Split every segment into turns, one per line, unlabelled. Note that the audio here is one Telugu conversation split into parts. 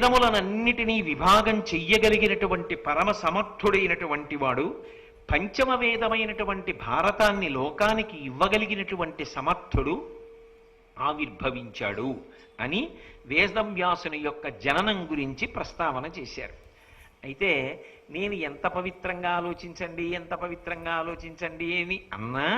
వేదములనన్నిటినీ విభాగం చెయ్యగలిగినటువంటి పరమ సమర్థుడైనటువంటి వాడు పంచమ వేదమైనటువంటి భారతాన్ని లోకానికి ఇవ్వగలిగినటువంటి సమర్థుడు ఆవిర్భవించాడు అని వేదవ్యాసుని యొక్క జననం గురించి ప్రస్తావన చేశారు అయితే నేను ఎంత పవిత్రంగా ఆలోచించండి ఎంత పవిత్రంగా ఆలోచించండి అని అన్నా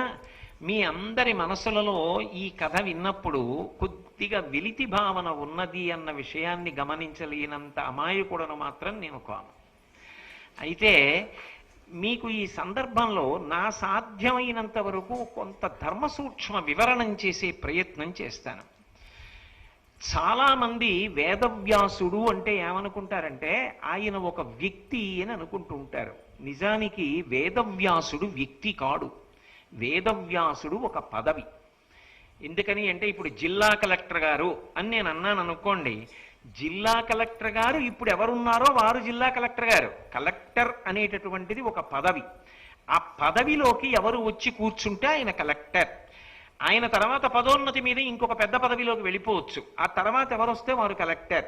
మీ అందరి మనసులలో ఈ కథ విన్నప్పుడు కొద్దిగా విలితి భావన ఉన్నది అన్న విషయాన్ని గమనించలేనంత అమాయకుడను మాత్రం నేను కాను అయితే మీకు ఈ సందర్భంలో నా సాధ్యమైనంత వరకు కొంత ధర్మ సూక్ష్మ వివరణం చేసే ప్రయత్నం చేస్తాను చాలామంది వేదవ్యాసుడు అంటే ఏమనుకుంటారంటే ఆయన ఒక వ్యక్తి అని అనుకుంటుంటారు నిజానికి వేదవ్యాసుడు వ్యక్తి కాడు వేదవ్యాసుడు ఒక పదవి ఎందుకని అంటే ఇప్పుడు జిల్లా కలెక్టర్ గారు అని నేను అన్నాను అనుకోండి జిల్లా కలెక్టర్ గారు ఇప్పుడు ఎవరున్నారో వారు జిల్లా కలెక్టర్ గారు కలెక్టర్ అనేటటువంటిది ఒక పదవి ఆ పదవిలోకి ఎవరు వచ్చి కూర్చుంటే ఆయన కలెక్టర్ ఆయన తర్వాత పదోన్నతి మీద ఇంకొక పెద్ద పదవిలోకి వెళ్ళిపోవచ్చు ఆ తర్వాత ఎవరు వస్తే వారు కలెక్టర్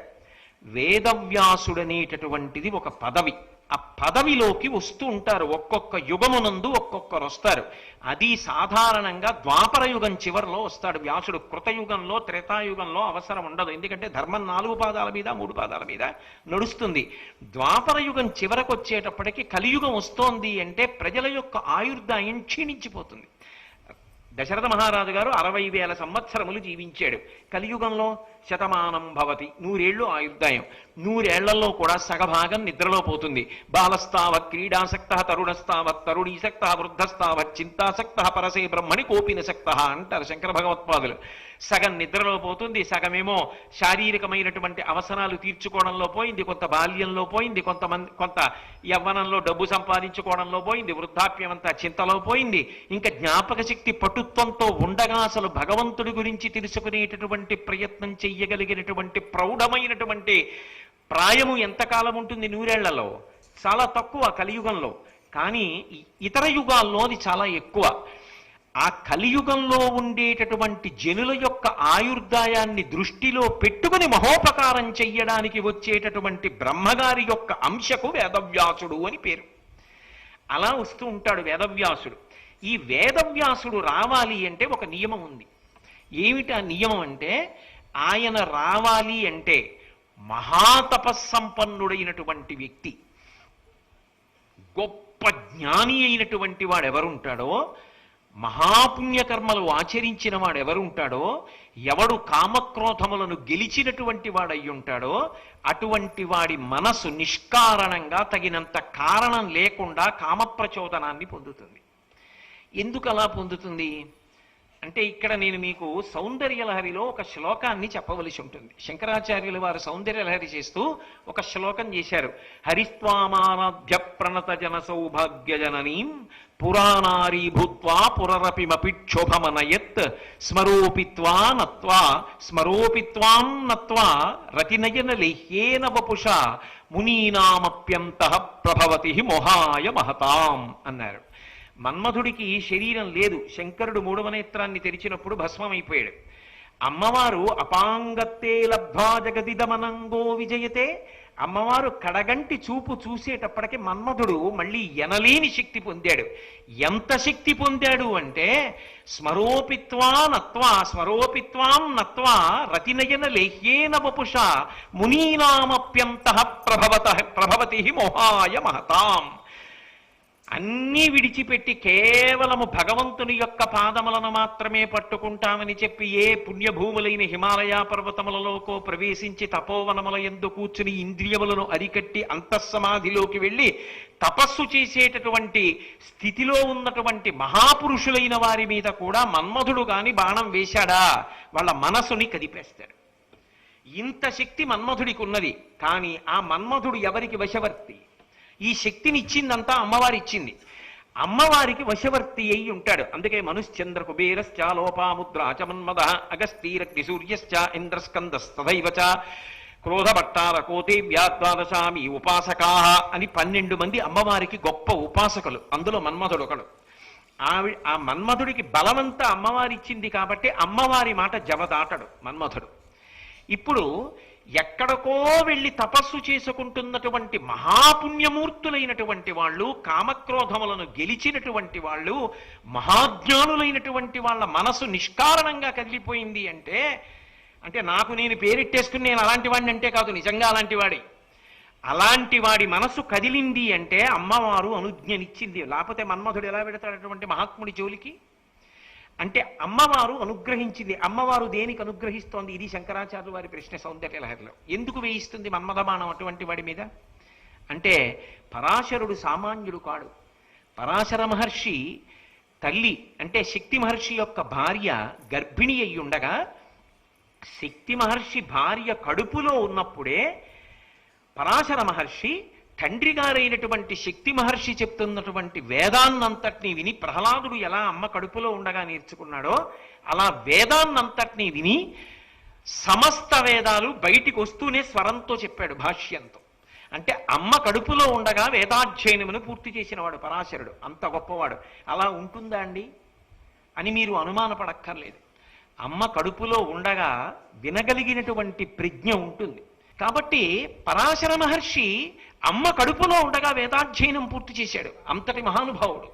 వేదవ్యాసుడు అనేటటువంటిది ఒక పదవి ఆ పదవిలోకి వస్తూ ఉంటారు ఒక్కొక్క యుగమునందు ఒక్కొక్కరు వస్తారు అది సాధారణంగా ద్వాపర యుగం చివరిలో వస్తాడు వ్యాసుడు కృతయుగంలో త్రేతాయుగంలో అవసరం ఉండదు ఎందుకంటే ధర్మం నాలుగు పాదాల మీద మూడు పాదాల మీద నడుస్తుంది ద్వాపర యుగం చివరకు వచ్చేటప్పటికి కలియుగం వస్తోంది అంటే ప్రజల యొక్క ఆయుర్దాయం క్షీణించిపోతుంది దశరథ మహారాజు గారు అరవై వేల సంవత్సరములు జీవించాడు కలియుగంలో శతమానం భవతి నూరేళ్లు ఆయుర్దాయం నూరేళ్లలో కూడా సగభాగం నిద్రలో పోతుంది బాలస్తావ క్రీడాసక్త తరుణస్తావ తరుణీసక్త వృద్ధస్తావ చింతాసక్త పరసే బ్రహ్మణి కోపినసక్త అంటారు శంకర భగవత్పాదులు సగం నిద్రలో పోతుంది సగమేమో శారీరకమైనటువంటి అవసరాలు తీర్చుకోవడంలో పోయింది కొంత బాల్యంలో పోయింది కొంతమంది కొంత యవ్వనంలో డబ్బు సంపాదించుకోవడంలో పోయింది వృద్ధాప్యం అంతా చింతలో పోయింది ఇంకా జ్ఞాపక శక్తి పటుత్వంతో ఉండగా అసలు భగవంతుడి గురించి తెలుసుకునేటటువంటి ప్రయత్నం చెయ్యగలిగినటువంటి ప్రౌఢమైనటువంటి ప్రాయము ఎంతకాలం ఉంటుంది నూరేళ్లలో చాలా తక్కువ కలియుగంలో కానీ ఇతర యుగాల్లో అది చాలా ఎక్కువ ఆ కలియుగంలో ఉండేటటువంటి జనుల యొక్క ఆయుర్దాయాన్ని దృష్టిలో పెట్టుకుని మహోపకారం చెయ్యడానికి వచ్చేటటువంటి బ్రహ్మగారి యొక్క అంశకు వేదవ్యాసుడు అని పేరు అలా వస్తూ ఉంటాడు వేదవ్యాసుడు ఈ వేదవ్యాసుడు రావాలి అంటే ఒక నియమం ఉంది ఏమిటి ఆ నియమం అంటే ఆయన రావాలి అంటే మహాతపస్సంపన్నుడైనటువంటి వ్యక్తి గొప్ప జ్ఞాని అయినటువంటి వాడు ఎవరుంటాడో మహాపుణ్యకర్మలు ఆచరించిన వాడు ఎవరు ఉంటాడో ఎవడు కామక్రోధములను గెలిచినటువంటి ఉంటాడో అటువంటి వాడి మనసు నిష్కారణంగా తగినంత కారణం లేకుండా కామ ప్రచోదనాన్ని పొందుతుంది ఎందుకు అలా పొందుతుంది అంటే ఇక్కడ నేను మీకు సౌందర్యలహరిలో ఒక శ్లోకాన్ని చెప్పవలసి ఉంటుంది శంకరాచార్యులు వారు సౌందర్యలహరి చేస్తూ ఒక శ్లోకం చేశారు హరిస్వామానాభ్య ప్రణత జన సౌభాగ్య జననీం పురాణారీభూత్వా పురరపిమపిక్షోభమనయత్ స్మరోపిత్వా నత్వా స్మరోపిత్వాం నత్వా రతినయన లేహ్యేన వపుష మునీనామప్యంత ప్రభవతి మొహాయ మహతాం అన్నారు మన్మధుడికి శరీరం లేదు శంకరుడు మూడవ నేత్రాన్ని తెరిచినప్పుడు భస్మమైపోయాడు అమ్మవారు అపాంగత్తే లబ్ధ్వా జగదిదమనంగో విజయతే అమ్మవారు కడగంటి చూపు చూసేటప్పటికి మన్మధుడు మళ్ళీ ఎనలేని శక్తి పొందాడు ఎంత శక్తి పొందాడు అంటే స్మరోపిత్వా నత్వా స్మరోపిత్వాం నత్వా రతినయన లేహ్యేన వపుష మునీనామప్యంత ప్రభవత ప్రభవతి మోహాయ మహతాం అన్నీ విడిచిపెట్టి కేవలము భగవంతుని యొక్క పాదములను మాత్రమే పట్టుకుంటామని చెప్పి ఏ పుణ్యభూములైన హిమాలయ పర్వతములలోకో ప్రవేశించి తపోవనముల ఎందు కూర్చుని ఇంద్రియములను అరికట్టి అంతఃసమాధిలోకి వెళ్ళి తపస్సు చేసేటటువంటి స్థితిలో ఉన్నటువంటి మహాపురుషులైన వారి మీద కూడా మన్మధుడు గాని బాణం వేశాడా వాళ్ళ మనసుని కదిపేస్తాడు ఇంత శక్తి మన్మధుడికి ఉన్నది కానీ ఆ మన్మధుడు ఎవరికి వశవర్తి ఈ శక్తిని ఇచ్చిందంతా అమ్మవారి ఇచ్చింది అమ్మవారికి వశవర్తి అయి ఉంటాడు అందుకే మనుశ్చంద్ర కుబేరశ్చ లోపాముద్ర చమన్మద అగస్తీరక్తి సూర్యశ్చ ఇంద్రస్కందస్తథైవచ కోతి వ్యాద్వాదశామి ఉపాసకా అని పన్నెండు మంది అమ్మవారికి గొప్ప ఉపాసకులు అందులో మన్మధుడు ఒకడు ఆవి ఆ మన్మధుడికి బలమంతా అమ్మవారిచ్చింది కాబట్టి అమ్మవారి మాట జవదాటడు మన్మధుడు ఇప్పుడు ఎక్కడికో వెళ్ళి తపస్సు చేసుకుంటున్నటువంటి మహాపుణ్యమూర్తులైనటువంటి వాళ్ళు కామక్రోధములను గెలిచినటువంటి వాళ్ళు మహాజ్ఞానులైనటువంటి వాళ్ళ మనసు నిష్కారణంగా కదిలిపోయింది అంటే అంటే నాకు నేను పేరిట్టేసుకుని నేను అలాంటి వాడిని అంటే కాదు నిజంగా అలాంటి వాడి అలాంటి వాడి మనసు కదిలింది అంటే అమ్మవారు అనుజ్ఞనిచ్చింది లేకపోతే మన్మధుడు ఎలా పెడతాడు అటువంటి మహాత్ముడి జోలికి అంటే అమ్మవారు అనుగ్రహించింది అమ్మవారు దేనికి అనుగ్రహిస్తోంది ఇది శంకరాచార్యులు వారి ప్రశ్న సౌందర్య లహరిలో ఎందుకు వేయిస్తుంది మన్మధమానం అటువంటి వాడి మీద అంటే పరాశరుడు సామాన్యుడు కాడు పరాశర మహర్షి తల్లి అంటే శక్తి మహర్షి యొక్క భార్య గర్భిణి అయి ఉండగా శక్తి మహర్షి భార్య కడుపులో ఉన్నప్పుడే పరాశర మహర్షి తండ్రి గారైనటువంటి శక్తి మహర్షి చెప్తున్నటువంటి వేదాన్నంతటినీ విని ప్రహ్లాదుడు ఎలా అమ్మ కడుపులో ఉండగా నేర్చుకున్నాడో అలా వేదాన్నంతటినీ విని సమస్త వేదాలు బయటికి వస్తూనే స్వరంతో చెప్పాడు భాష్యంతో అంటే అమ్మ కడుపులో ఉండగా వేదాధ్యయనమును పూర్తి చేసినవాడు పరాశరుడు అంత గొప్పవాడు అలా ఉంటుందా అండి అని మీరు అనుమానపడక్కర్లేదు అమ్మ కడుపులో ఉండగా వినగలిగినటువంటి ప్రజ్ఞ ఉంటుంది కాబట్టి పరాశర మహర్షి అమ్మ కడుపులో ఉండగా వేదాధ్యయనం పూర్తి చేశాడు అంతటి మహానుభావుడు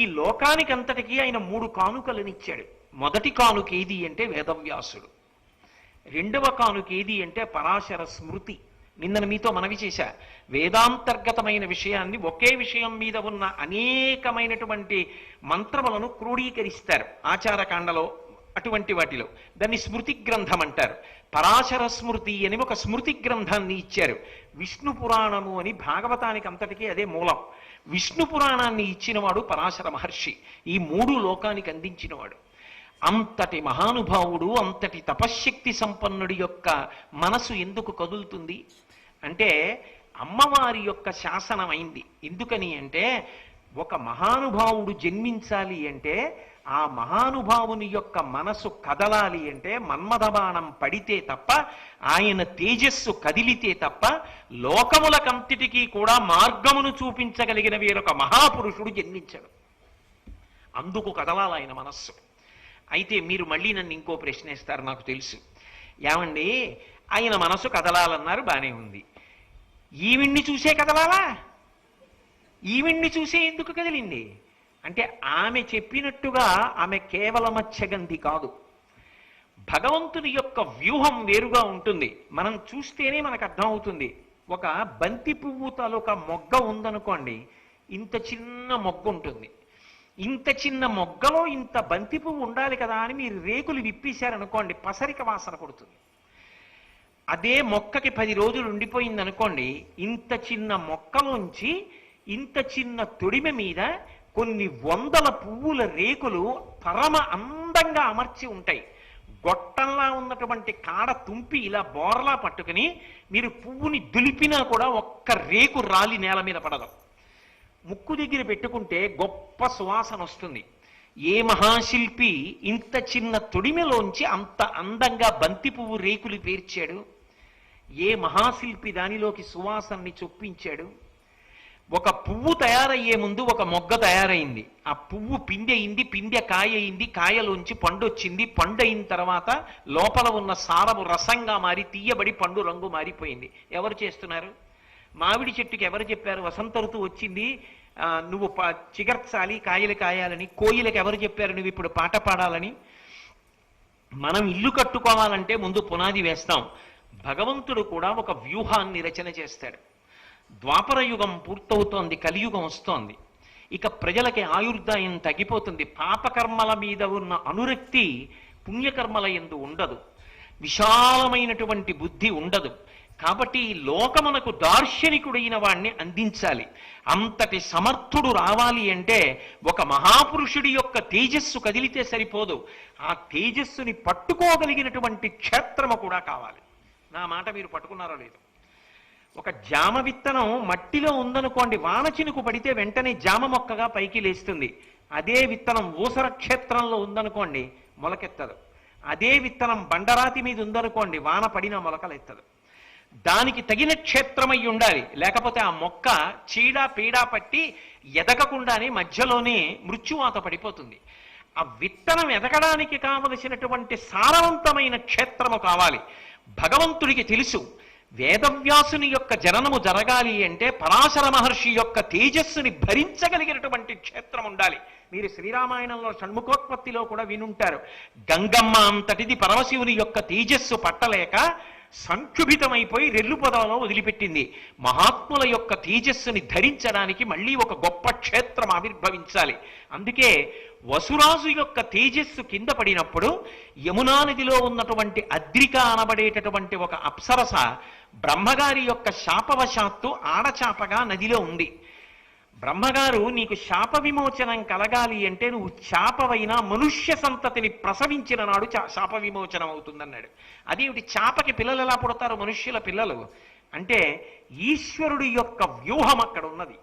ఈ లోకానికి అంతటికి ఆయన మూడు కానుకలనిచ్చాడు మొదటి కానుక ఏది అంటే వేదవ్యాసుడు రెండవ కానుక ఏది అంటే పరాశర స్మృతి నిన్న మీతో మనవి చేశా వేదాంతర్గతమైన విషయాన్ని ఒకే విషయం మీద ఉన్న అనేకమైనటువంటి మంత్రములను క్రోడీకరిస్తారు ఆచారకాండలో అటువంటి వాటిలో దాన్ని స్మృతి గ్రంథం అంటారు పరాశర స్మృతి అని ఒక స్మృతి గ్రంథాన్ని ఇచ్చారు విష్ణు పురాణము అని భాగవతానికి అంతటికీ అదే మూలం విష్ణు పురాణాన్ని ఇచ్చినవాడు పరాశర మహర్షి ఈ మూడు లోకానికి అందించినవాడు అంతటి మహానుభావుడు అంతటి తపశ్శక్తి సంపన్నుడి యొక్క మనసు ఎందుకు కదులుతుంది అంటే అమ్మవారి యొక్క శాసనం అయింది ఎందుకని అంటే ఒక మహానుభావుడు జన్మించాలి అంటే ఆ మహానుభావుని యొక్క మనసు కదలాలి అంటే మన్మధబాణం పడితే తప్ప ఆయన తేజస్సు కదిలితే తప్ప లోకముల కంతిటికీ కూడా మార్గమును చూపించగలిగిన వేరొక మహాపురుషుడు జన్మించడు అందుకు కదలాలి ఆయన మనస్సు అయితే మీరు మళ్ళీ నన్ను ఇంకో ఇస్తారు నాకు తెలుసు ఏమండి ఆయన మనసు కదలాలన్నారు బాగానే ఉంది ఈవిణ్ణి చూసే కదలాలా ఈవిణ్ణి చూసే ఎందుకు కదిలింది అంటే ఆమె చెప్పినట్టుగా ఆమె కేవలమచ్చగంధి కాదు భగవంతుని యొక్క వ్యూహం వేరుగా ఉంటుంది మనం చూస్తేనే మనకు అర్థమవుతుంది ఒక బంతి పువ్వు తాలూకా మొగ్గ ఉందనుకోండి ఇంత చిన్న మొగ్గ ఉంటుంది ఇంత చిన్న మొగ్గలో ఇంత బంతి పువ్వు ఉండాలి కదా అని మీరు రేకులు విప్పేశారనుకోండి పసరిక వాసన కొడుతుంది అదే మొక్కకి పది రోజులు ఉండిపోయింది అనుకోండి ఇంత చిన్న మొక్కలోంచి ఇంత చిన్న తొడిమ మీద కొన్ని వందల పువ్వుల రేకులు పరమ అందంగా అమర్చి ఉంటాయి గొట్టంలా ఉన్నటువంటి కాడ తుంపి ఇలా బోర్లా పట్టుకుని మీరు పువ్వుని దులిపినా కూడా ఒక్క రేకు రాలి నేల మీద పడదు ముక్కు దగ్గర పెట్టుకుంటే గొప్ప సువాసన వస్తుంది ఏ మహాశిల్పి ఇంత చిన్న తొడిమిలోంచి అంత అందంగా బంతి పువ్వు రేకులు పేర్చాడు ఏ మహాశిల్పి దానిలోకి సువాసనని చొప్పించాడు ఒక పువ్వు తయారయ్యే ముందు ఒక మొగ్గ తయారైంది ఆ పువ్వు పిండి అయింది పిండి కాయ అయింది కాయలోంచి పండు వచ్చింది పండు అయిన తర్వాత లోపల ఉన్న సారము రసంగా మారి తీయబడి పండు రంగు మారిపోయింది ఎవరు చేస్తున్నారు మామిడి చెట్టుకి ఎవరు చెప్పారు వసంత ఋతువు వచ్చింది నువ్వు చిగర్చాలి కాయలు కాయాలని కోయిలకు ఎవరు చెప్పారు నువ్వు ఇప్పుడు పాట పాడాలని మనం ఇల్లు కట్టుకోవాలంటే ముందు పునాది వేస్తాం భగవంతుడు కూడా ఒక వ్యూహాన్ని రచన చేస్తాడు ద్వాపర యుగం పూర్తవుతోంది కలియుగం వస్తోంది ఇక ప్రజలకి ఆయుర్దాయం తగ్గిపోతుంది పాపకర్మల మీద ఉన్న అనురక్తి పుణ్యకర్మల ఎందు ఉండదు విశాలమైనటువంటి బుద్ధి ఉండదు కాబట్టి లోకమునకు దార్శనికుడైన వాణ్ణి అందించాలి అంతటి సమర్థుడు రావాలి అంటే ఒక మహాపురుషుడి యొక్క తేజస్సు కదిలితే సరిపోదు ఆ తేజస్సుని పట్టుకోగలిగినటువంటి క్షేత్రము కూడా కావాలి నా మాట మీరు పట్టుకున్నారో లేదు ఒక జామ విత్తనం మట్టిలో ఉందనుకోండి వాన చినుకు పడితే వెంటనే జామ మొక్కగా పైకి లేస్తుంది అదే విత్తనం ఊసర క్షేత్రంలో ఉందనుకోండి మొలకెత్తదు అదే విత్తనం బండరాతి మీద ఉందనుకోండి వాన పడిన మొలకలెత్తదు దానికి తగిన క్షేత్రమై ఉండాలి లేకపోతే ఆ మొక్క చీడ పీడా పట్టి ఎదగకుండానే మధ్యలోనే మృత్యువాత పడిపోతుంది ఆ విత్తనం ఎదగడానికి కావలసినటువంటి సారవంతమైన క్షేత్రము కావాలి భగవంతుడికి తెలుసు వేదవ్యాసుని యొక్క జననము జరగాలి అంటే పరాశర మహర్షి యొక్క తేజస్సుని భరించగలిగినటువంటి క్షేత్రం ఉండాలి మీరు శ్రీరామాయణంలో షణ్ముఖోత్పత్తిలో కూడా వినుంటారు గంగమ్మ అంతటిది పరమశివుని యొక్క తేజస్సు పట్టలేక సంక్షుభితమైపోయి రెల్లు పదంలో వదిలిపెట్టింది మహాత్ముల యొక్క తేజస్సుని ధరించడానికి మళ్ళీ ఒక గొప్ప క్షేత్రం ఆవిర్భవించాలి అందుకే వసురాజు యొక్క తేజస్సు కింద పడినప్పుడు యమునా నదిలో ఉన్నటువంటి అద్రిక అనబడేటటువంటి ఒక అప్సరస బ్రహ్మగారి యొక్క శాపవశాత్తు ఆడచాపగా నదిలో ఉంది బ్రహ్మగారు నీకు శాప విమోచనం కలగాలి అంటే నువ్వు చాపవైన మనుష్య సంతతిని ప్రసవించిన నాడు శాప విమోచనం అవుతుందన్నాడు ఒకటి చాపకి పిల్లలు ఎలా పుడతారు మనుష్యుల పిల్లలు అంటే ఈశ్వరుడి యొక్క వ్యూహం అక్కడ ఉన్నది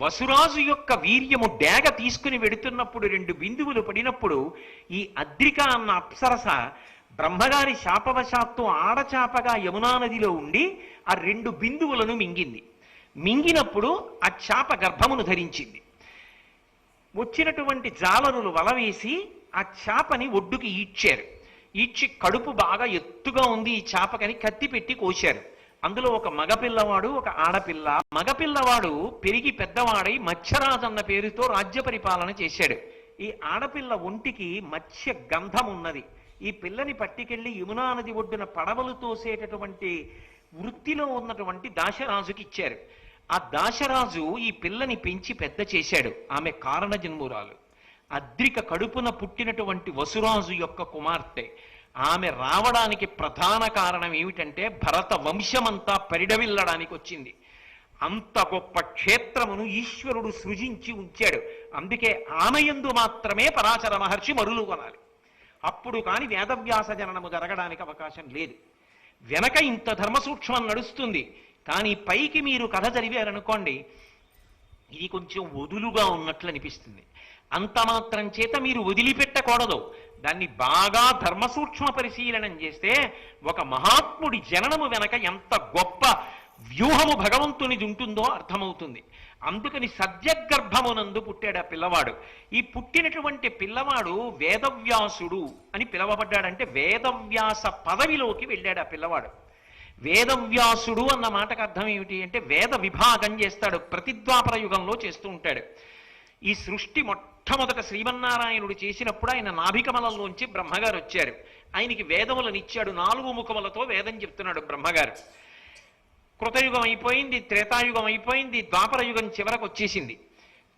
వసురాజు యొక్క వీర్యము డేగ తీసుకుని వెడుతున్నప్పుడు రెండు బిందువులు పడినప్పుడు ఈ అద్రిక అన్న అప్సరస బ్రహ్మగారి శాపవశాత్తు ఆడచాపగా యమునా నదిలో ఉండి ఆ రెండు బిందువులను మింగింది మింగినప్పుడు ఆ చాప గర్భమును ధరించింది వచ్చినటువంటి జాలరులు వలవేసి ఆ చేపని ఒడ్డుకి ఈడ్చారు ఈడ్చి కడుపు బాగా ఎత్తుగా ఉంది ఈ చేపకని కత్తి పెట్టి కోశారు అందులో ఒక మగపిల్లవాడు ఒక ఆడపిల్ల మగపిల్లవాడు పెరిగి పెద్దవాడై మత్స్యరాజు అన్న పేరుతో రాజ్య పరిపాలన చేశాడు ఈ ఆడపిల్ల ఒంటికి మత్స్య గంధం ఉన్నది ఈ పిల్లని పట్టుకెళ్ళి యమునా నది ఒడ్డున పడవలు తోసేటటువంటి వృత్తిలో ఉన్నటువంటి దాశరాజుకి ఇచ్చారు ఆ దాశరాజు ఈ పిల్లని పెంచి పెద్ద చేశాడు ఆమె కారణ జన్మురాలు అద్రిక కడుపున పుట్టినటువంటి వసురాజు యొక్క కుమార్తె ఆమె రావడానికి ప్రధాన కారణం ఏమిటంటే భరత వంశమంతా పరిడవిల్లడానికి వచ్చింది అంత గొప్ప క్షేత్రమును ఈశ్వరుడు సృజించి ఉంచాడు అందుకే ఆమె యందు మాత్రమే పరాశర మహర్షి మరులు కొనాలి అప్పుడు కాని వేదవ్యాస జననము జరగడానికి అవకాశం లేదు వెనక ఇంత ధర్మసూక్ష్మం నడుస్తుంది కానీ పైకి మీరు కథ చదివారనుకోండి ఇది కొంచెం వదులుగా ఉన్నట్లు అనిపిస్తుంది అంత మాత్రం చేత మీరు వదిలిపెట్టకూడదు దాన్ని బాగా ధర్మసూక్ష్మ పరిశీలనం చేస్తే ఒక మహాత్ముడి జననము వెనక ఎంత గొప్ప వ్యూహము భగవంతునిది ఉంటుందో అర్థమవుతుంది అందుకని సద్యగర్భమునందు పుట్టాడు ఆ పిల్లవాడు ఈ పుట్టినటువంటి పిల్లవాడు వేదవ్యాసుడు అని పిలవబడ్డాడంటే వేదవ్యాస పదవిలోకి వెళ్ళాడు ఆ పిల్లవాడు వేదవ్యాసుడు అన్న మాటకు అర్థం ఏమిటి అంటే వేద విభాగం చేస్తాడు ప్రతిద్వాపర యుగంలో చేస్తూ ఉంటాడు ఈ సృష్టి మొట్టమొదట శ్రీమన్నారాయణుడు చేసినప్పుడు ఆయన నాభికమలంలోంచి బ్రహ్మగారు వచ్చారు ఆయనకి వేదములను ఇచ్చాడు నాలుగు ముఖములతో వేదం చెప్తున్నాడు బ్రహ్మగారు కృతయుగం అయిపోయింది త్రేతాయుగం అయిపోయింది ద్వాపర యుగం చివరకు వచ్చేసింది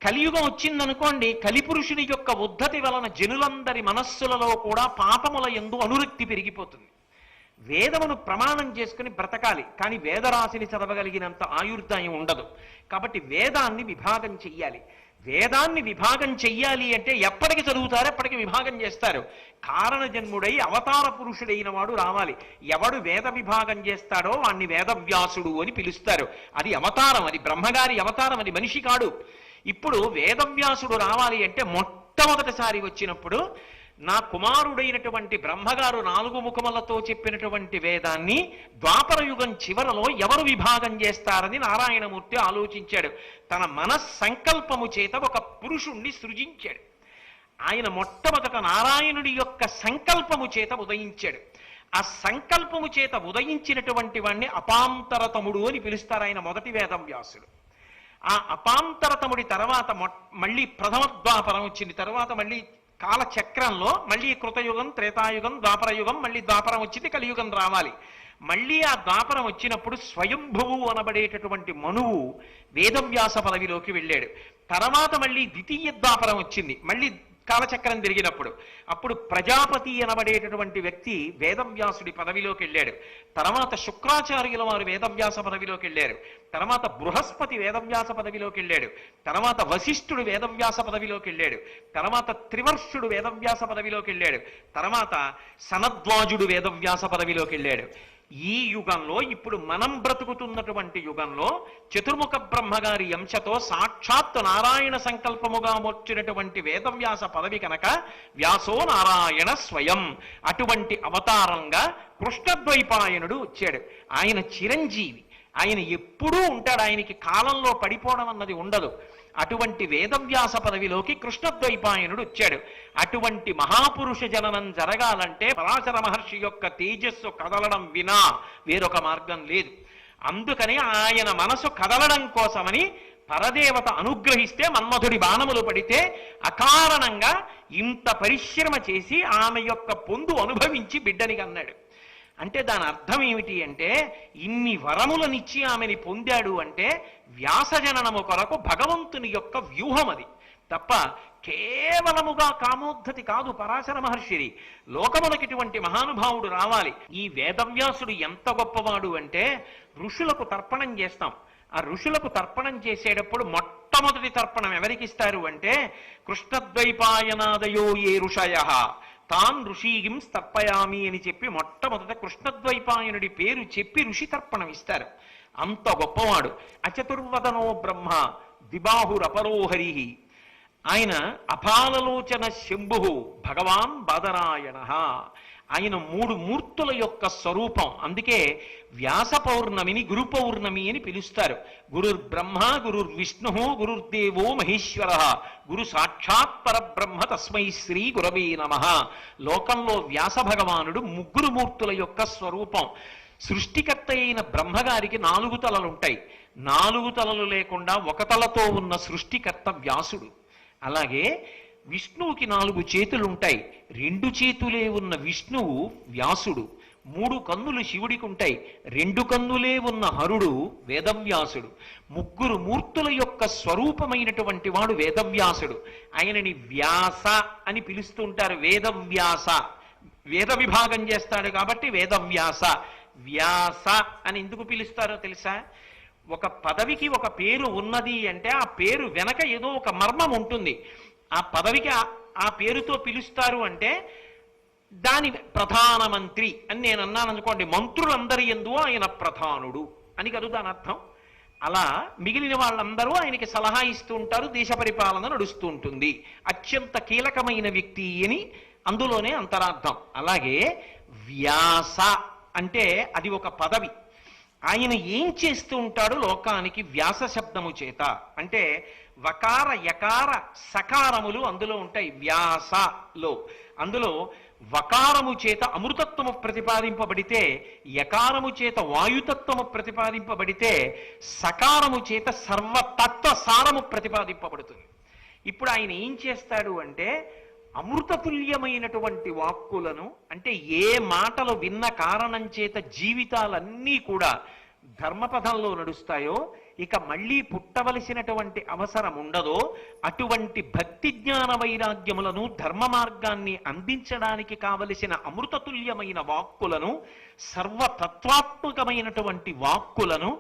కలియుగం వచ్చిందనుకోండి కలిపురుషుని యొక్క ఉద్ధతి వలన జనులందరి మనస్సులలో కూడా పాపముల ఎందు అనురక్తి పెరిగిపోతుంది వేదమును ప్రమాణం చేసుకుని బ్రతకాలి కానీ వేదరాశిని చదవగలిగినంత ఆయుర్దాయం ఉండదు కాబట్టి వేదాన్ని విభాగం చెయ్యాలి వేదాన్ని విభాగం చెయ్యాలి అంటే ఎప్పటికి చదువుతారో ఎప్పటికి విభాగం చేస్తారు కారణజన్ముడై అవతార పురుషుడైన వాడు రావాలి ఎవడు వేద విభాగం చేస్తాడో వాణ్ణి వేదవ్యాసుడు అని పిలుస్తారు అది అవతారం అది బ్రహ్మగారి అవతారం అది మనిషి కాడు ఇప్పుడు వేదవ్యాసుడు రావాలి అంటే మొట్టమొదటిసారి వచ్చినప్పుడు నా కుమారుడైనటువంటి బ్రహ్మగారు నాలుగు ముఖములతో చెప్పినటువంటి వేదాన్ని ద్వాపర యుగం చివరలో ఎవరు విభాగం చేస్తారని నారాయణమూర్తి ఆలోచించాడు తన మన సంకల్పము చేత ఒక పురుషుణ్ణి సృజించాడు ఆయన మొట్టమొదట నారాయణుడి యొక్క సంకల్పము చేత ఉదయించాడు ఆ సంకల్పము చేత ఉదయించినటువంటి వాడిని అపాంతరతముడు అని పిలుస్తారు ఆయన మొదటి వేదం వ్యాసుడు ఆ అపాంతరతముడి తర్వాత మళ్ళీ ప్రథమ ద్వాపరం వచ్చింది తర్వాత మళ్ళీ కాలచక్రంలో మళ్ళీ కృతయుగం త్రేతాయుగం ద్వాపరయుగం మళ్ళీ ద్వాపరం వచ్చింది కలియుగం రావాలి మళ్ళీ ఆ ద్వాపరం వచ్చినప్పుడు స్వయంభువు అనబడేటటువంటి మనువు వేదవ్యాస పదవిలోకి వెళ్ళాడు తర్వాత మళ్ళీ ద్వితీయ ద్వాపరం వచ్చింది మళ్ళీ కాలచక్రం తిరిగినప్పుడు అప్పుడు ప్రజాపతి అనబడేటటువంటి వ్యక్తి వేదవ్యాసుడి పదవిలోకి వెళ్ళాడు తర్వాత శుక్రాచార్యుల వారు వేదవ్యాస పదవిలోకి వెళ్ళారు తర్వాత బృహస్పతి వేదవ్యాస పదవిలోకి వెళ్ళాడు తర్వాత వశిష్ఠుడు వేదవ్యాస పదవిలోకి వెళ్ళాడు తర్వాత త్రివర్షుడు వేదవ్యాస పదవిలోకి వెళ్ళాడు తర్వాత సనద్వాజుడు వేదవ్యాస పదవిలోకి వెళ్ళాడు ఈ యుగంలో ఇప్పుడు మనం బ్రతుకుతున్నటువంటి యుగంలో చతుర్ముఖ బ్రహ్మగారి అంశతో సాక్షాత్ నారాయణ సంకల్పముగా వచ్చినటువంటి వేదవ్యాస పదవి కనుక వ్యాసో నారాయణ స్వయం అటువంటి అవతారంగా కృష్ణద్వైపాయనుడు వచ్చాడు ఆయన చిరంజీవి ఆయన ఎప్పుడూ ఉంటాడు ఆయనకి కాలంలో పడిపోవడం అన్నది ఉండదు అటువంటి వేదవ్యాస పదవిలోకి కృష్ణద్వైపాయనుడు వచ్చాడు అటువంటి మహాపురుష జననం జరగాలంటే పరాశర మహర్షి యొక్క తేజస్సు కదలడం వినా వేరొక మార్గం లేదు అందుకని ఆయన మనసు కదలడం కోసమని పరదేవత అనుగ్రహిస్తే మన్మధుడి బాణములు పడితే అకారణంగా ఇంత పరిశ్రమ చేసి ఆమె యొక్క పొందు అనుభవించి బిడ్డని అన్నాడు అంటే దాని అర్థం ఏమిటి అంటే ఇన్ని వరములనిచ్చి ఆమెని పొందాడు అంటే వ్యాసజననము కొరకు భగవంతుని యొక్క వ్యూహం అది తప్ప కేవలముగా కామోద్ధతి కాదు పరాశర మహర్షిది లోకములకు మహానుభావుడు రావాలి ఈ వేదవ్యాసుడు ఎంత గొప్పవాడు అంటే ఋషులకు తర్పణం చేస్తాం ఆ ఋషులకు తర్పణం చేసేటప్పుడు మొట్టమొదటి తర్పణం ఎవరికి ఇస్తారు అంటే కృష్ణద్వైపాయనాదయో ఏ ఋషయ తాన్ ఋషీగిం తర్పయామి అని చెప్పి మొట్టమొదట కృష్ణద్వైపాయనుడి పేరు చెప్పి ఋషి తర్పణం ఇస్తారు అంత గొప్పవాడు అచతుర్వదనో బ్రహ్మ దిబాహురపరోహరి ఆయన అపాలలోచన శంభు భగవాన్ బాదరాయణ ఆయన మూడు మూర్తుల యొక్క స్వరూపం అందుకే వ్యాస పౌర్ణమిని గురు పౌర్ణమి అని పిలుస్తారు గురుర్ బ్రహ్మ గురుర్ విష్ణు గురుర్దేవో మహేశ్వర గురు సాక్షాత్ పరబ్రహ్మ తస్మై శ్రీ గురవే నమ లోకంలో వ్యాస భగవానుడు ముగ్గురు మూర్తుల యొక్క స్వరూపం సృష్టికర్త అయిన బ్రహ్మగారికి నాలుగు తలలు ఉంటాయి నాలుగు తలలు లేకుండా ఒక తలతో ఉన్న సృష్టికర్త వ్యాసుడు అలాగే విష్ణువుకి నాలుగు చేతులు ఉంటాయి రెండు చేతులే ఉన్న విష్ణువు వ్యాసుడు మూడు కన్నులు శివుడికి ఉంటాయి రెండు కన్నులే ఉన్న హరుడు వేదవ్యాసుడు ముగ్గురు మూర్తుల యొక్క స్వరూపమైనటువంటి వాడు వేదవ్యాసుడు ఆయనని వ్యాస అని పిలుస్తుంటారు వేదవ్యాస వేద విభాగం చేస్తాడు కాబట్టి వేదవ్యాస వ్యాస అని ఎందుకు పిలుస్తారో తెలుసా ఒక పదవికి ఒక పేరు ఉన్నది అంటే ఆ పేరు వెనక ఏదో ఒక మర్మం ఉంటుంది ఆ పదవికి ఆ పేరుతో పిలుస్తారు అంటే దాని ప్రధానమంత్రి అని నేను అన్నాను అనుకోండి మంత్రులందరి ఎందు ఆయన ప్రధానుడు అని కదా దాని అర్థం అలా మిగిలిన వాళ్ళందరూ ఆయనకి సలహా ఇస్తూ ఉంటారు దేశ పరిపాలన నడుస్తూ ఉంటుంది అత్యంత కీలకమైన వ్యక్తి అని అందులోనే అంతరార్థం అలాగే వ్యాస అంటే అది ఒక పదవి ఆయన ఏం చేస్తూ ఉంటాడు లోకానికి వ్యాస శబ్దము చేత అంటే వకార యకార సకారములు అందులో ఉంటాయి వ్యాసలో అందులో వకారము చేత అమృతత్వము ప్రతిపాదింపబడితే యకారము చేత వాయుతత్వము ప్రతిపాదింపబడితే సకారము చేత సర్వతత్వ సారము ప్రతిపాదింపబడుతుంది ఇప్పుడు ఆయన ఏం చేస్తాడు అంటే అమృతతుల్యమైనటువంటి వాక్కులను అంటే ఏ మాటలు విన్న కారణం చేత జీవితాలన్నీ కూడా ధర్మపథంలో నడుస్తాయో ఇక మళ్ళీ పుట్టవలసినటువంటి అవసరం ఉండదో అటువంటి భక్తి జ్ఞాన వైరాగ్యములను ధర్మ మార్గాన్ని అందించడానికి కావలసిన అమృతతుల్యమైన వాక్కులను సర్వతత్వాత్మకమైనటువంటి వాక్కులను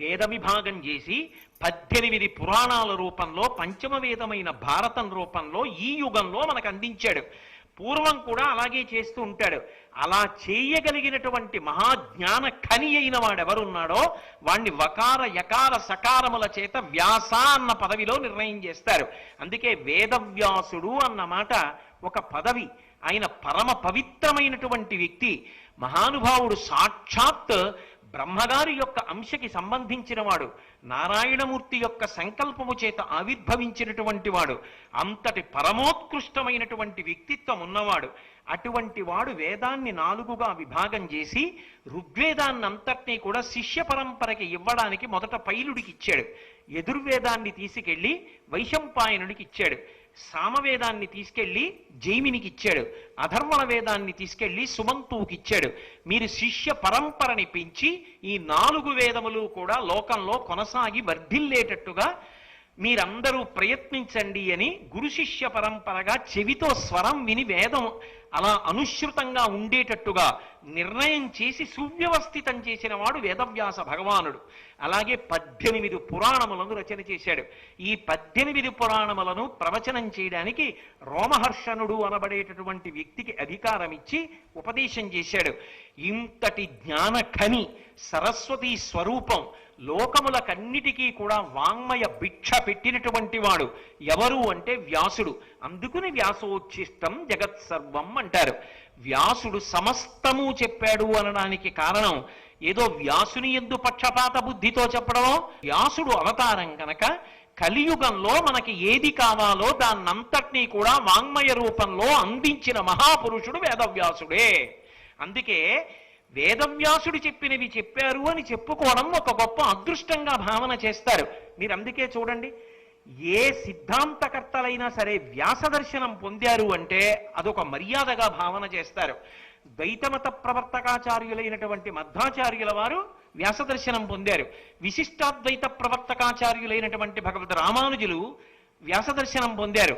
వేద విభాగం చేసి పద్దెనిమిది పురాణాల రూపంలో పంచమవేదమైన భారతం రూపంలో ఈ యుగంలో మనకు అందించాడు పూర్వం కూడా అలాగే చేస్తూ ఉంటాడు అలా చేయగలిగినటువంటి మహాజ్ఞాన ఖని అయిన వాడెవరున్నాడో వాణ్ణి వకార యకార సకారముల చేత వ్యాస అన్న పదవిలో నిర్ణయం చేస్తారు అందుకే వేదవ్యాసుడు అన్నమాట ఒక పదవి ఆయన పరమ పవిత్రమైనటువంటి వ్యక్తి మహానుభావుడు సాక్షాత్ బ్రహ్మగారి యొక్క అంశకి సంబంధించిన వాడు నారాయణమూర్తి యొక్క సంకల్పము చేత ఆవిర్భవించినటువంటి వాడు అంతటి పరమోత్కృష్టమైనటువంటి వ్యక్తిత్వం ఉన్నవాడు అటువంటి వాడు వేదాన్ని నాలుగుగా విభాగం చేసి ఋగ్వేదాన్ని అంతటినీ కూడా శిష్య పరంపరకి ఇవ్వడానికి మొదట పైలుడికి ఇచ్చాడు ఎదుర్వేదాన్ని తీసుకెళ్ళి వైశంపాయనుడికి ఇచ్చాడు సామవేదాన్ని తీసుకెళ్ళి జైమినికి ఇచ్చాడు అధర్మల వేదాన్ని తీసుకెళ్ళి సుమంతువుకి ఇచ్చాడు మీరు శిష్య పరంపరని పెంచి ఈ నాలుగు వేదములు కూడా లోకంలో కొనసాగి వర్ధిల్లేటట్టుగా మీరందరూ ప్రయత్నించండి అని గురు శిష్య పరంపరగా చెవితో స్వరం విని వేదం అలా అనుశ్రుతంగా ఉండేటట్టుగా నిర్ణయం చేసి సువ్యవస్థితం చేసిన వాడు వేదవ్యాస భగవానుడు అలాగే పద్దెనిమిది పురాణములను రచన చేశాడు ఈ పద్దెనిమిది పురాణములను ప్రవచనం చేయడానికి రోమహర్షణుడు అనబడేటటువంటి వ్యక్తికి అధికారం ఇచ్చి ఉపదేశం చేశాడు ఇంతటి జ్ఞాన ఖని సరస్వతి స్వరూపం లోకములకన్నిటికీ కూడా వాంగ్మయ భిక్ష పెట్టినటువంటి వాడు ఎవరు అంటే వ్యాసుడు అందుకుని వ్యాసోచ్చిష్టం జగత్ సర్వం అంటారు వ్యాసుడు సమస్తము చెప్పాడు అనడానికి కారణం ఏదో వ్యాసుని ఎందు పక్షపాత బుద్ధితో చెప్పడమో వ్యాసుడు అవతారం కనుక కలియుగంలో మనకి ఏది కావాలో దాన్నంతటినీ కూడా వాంగ్మయ రూపంలో అందించిన మహాపురుషుడు వేదవ్యాసుడే అందుకే వేదవ్యాసుడు చెప్పినవి చెప్పారు అని చెప్పుకోవడం ఒక గొప్ప అదృష్టంగా భావన చేస్తారు మీరు అందుకే చూడండి ఏ సిద్ధాంతకర్తలైనా సరే వ్యాస దర్శనం పొందారు అంటే అదొక మర్యాదగా భావన చేస్తారు ద్వైతమత ప్రవర్తకాచార్యులైనటువంటి మధ్వాచార్యుల వారు వ్యాస దర్శనం పొందారు విశిష్టాద్వైత ప్రవర్తకాచార్యులైనటువంటి భగవద్ రామానుజులు వ్యాస దర్శనం పొందారు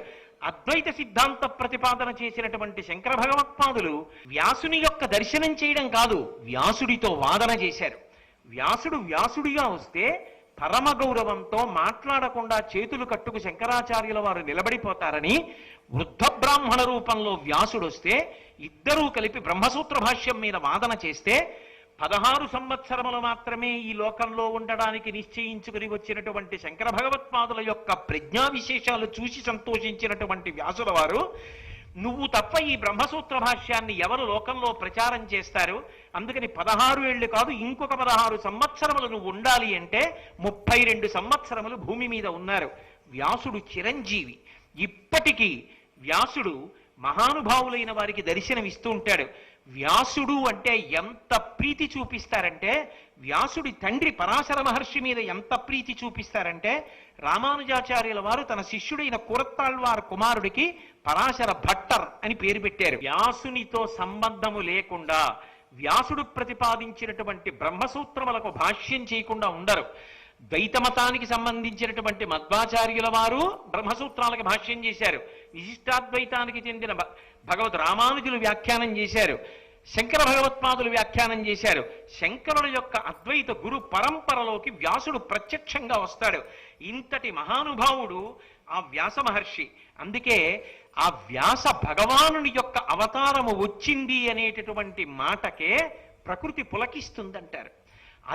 అద్వైత సిద్ధాంత ప్రతిపాదన చేసినటువంటి శంకర భగవత్పాదులు వ్యాసుని యొక్క దర్శనం చేయడం కాదు వ్యాసుడితో వాదన చేశారు వ్యాసుడు వ్యాసుడిగా వస్తే పరమ గౌరవంతో మాట్లాడకుండా చేతులు కట్టుకు శంకరాచార్యుల వారు నిలబడిపోతారని వృద్ధ బ్రాహ్మణ రూపంలో వ్యాసుడు వస్తే ఇద్దరూ కలిపి బ్రహ్మసూత్ర భాష్యం మీద వాదన చేస్తే పదహారు సంవత్సరములు మాత్రమే ఈ లోకంలో ఉండడానికి నిశ్చయించుకుని వచ్చినటువంటి శంకర భగవత్పాదుల యొక్క ప్రజ్ఞా విశేషాలు చూసి సంతోషించినటువంటి వ్యాసుల వారు నువ్వు తప్ప ఈ బ్రహ్మసూత్ర భాష్యాన్ని ఎవరు లోకంలో ప్రచారం చేస్తారు అందుకని పదహారు ఏళ్ళు కాదు ఇంకొక పదహారు సంవత్సరములు నువ్వు ఉండాలి అంటే ముప్పై రెండు సంవత్సరములు భూమి మీద ఉన్నారు వ్యాసుడు చిరంజీవి ఇప్పటికీ వ్యాసుడు మహానుభావులైన వారికి దర్శనమిస్తూ ఉంటాడు వ్యాసుడు అంటే ఎంత ప్రీతి చూపిస్తారంటే వ్యాసుడి తండ్రి పరాశర మహర్షి మీద ఎంత ప్రీతి చూపిస్తారంటే రామానుజాచార్యుల వారు తన శిష్యుడైన కురత్తాళ్వార్ కుమారుడికి పరాశర భట్టర్ అని పేరు పెట్టారు వ్యాసునితో సంబంధము లేకుండా వ్యాసుడు ప్రతిపాదించినటువంటి బ్రహ్మసూత్రములకు భాష్యం చేయకుండా ఉండరు ద్వైతమతానికి సంబంధించినటువంటి మధ్వాచార్యుల వారు బ్రహ్మసూత్రాలకు భాష్యం చేశారు విశిష్టాద్వైతానికి చెందిన భగవత్ రామానుజులు వ్యాఖ్యానం చేశారు శంకర భగవత్పాదులు వ్యాఖ్యానం చేశారు శంకరుడు యొక్క అద్వైత గురు పరంపరలోకి వ్యాసుడు ప్రత్యక్షంగా వస్తాడు ఇంతటి మహానుభావుడు ఆ వ్యాస మహర్షి అందుకే ఆ వ్యాస భగవానుని యొక్క అవతారము వచ్చింది అనేటటువంటి మాటకే ప్రకృతి పులకిస్తుందంటారు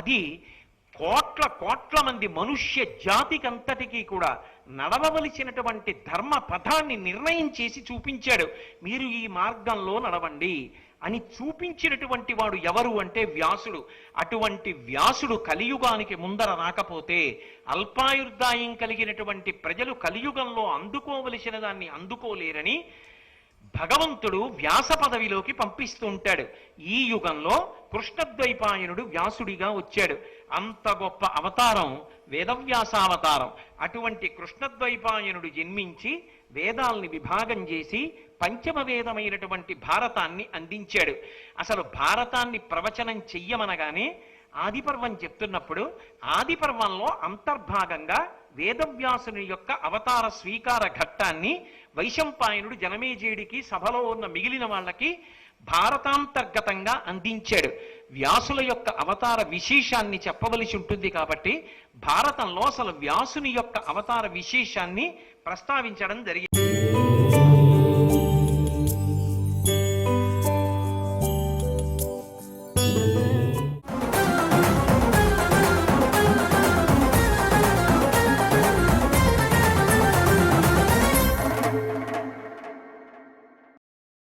అది కోట్ల కోట్ల మంది మనుష్య జాతికంతటికీ కూడా నడవవలసినటువంటి ధర్మ పథాన్ని నిర్ణయం చేసి చూపించాడు మీరు ఈ మార్గంలో నడవండి అని చూపించినటువంటి వాడు ఎవరు అంటే వ్యాసుడు అటువంటి వ్యాసుడు కలియుగానికి ముందర రాకపోతే అల్పాయుర్దాయం కలిగినటువంటి ప్రజలు కలియుగంలో అందుకోవలసిన దాన్ని అందుకోలేరని భగవంతుడు వ్యాస పదవిలోకి పంపిస్తుంటాడు ఈ యుగంలో కృష్ణద్వైపాయనుడు వ్యాసుడిగా వచ్చాడు అంత గొప్ప అవతారం వేదవ్యాస అవతారం అటువంటి కృష్ణద్వైపాయనుడు జన్మించి వేదాల్ని విభాగం చేసి పంచమ వేదమైనటువంటి భారతాన్ని అందించాడు అసలు భారతాన్ని ప్రవచనం చెయ్యమనగానే ఆదిపర్వం చెప్తున్నప్పుడు ఆదిపర్వంలో అంతర్భాగంగా వేదవ్యాసుని యొక్క అవతార స్వీకార ఘట్టాన్ని వైశంపాయనుడు జనమేజేడికి సభలో ఉన్న మిగిలిన వాళ్ళకి భారతాంతర్గతంగా అందించాడు వ్యాసుల యొక్క అవతార విశేషాన్ని చెప్పవలసి ఉంటుంది కాబట్టి భారతంలో అసలు వ్యాసుని యొక్క అవతార విశేషాన్ని ప్రస్తావించడం జరిగింది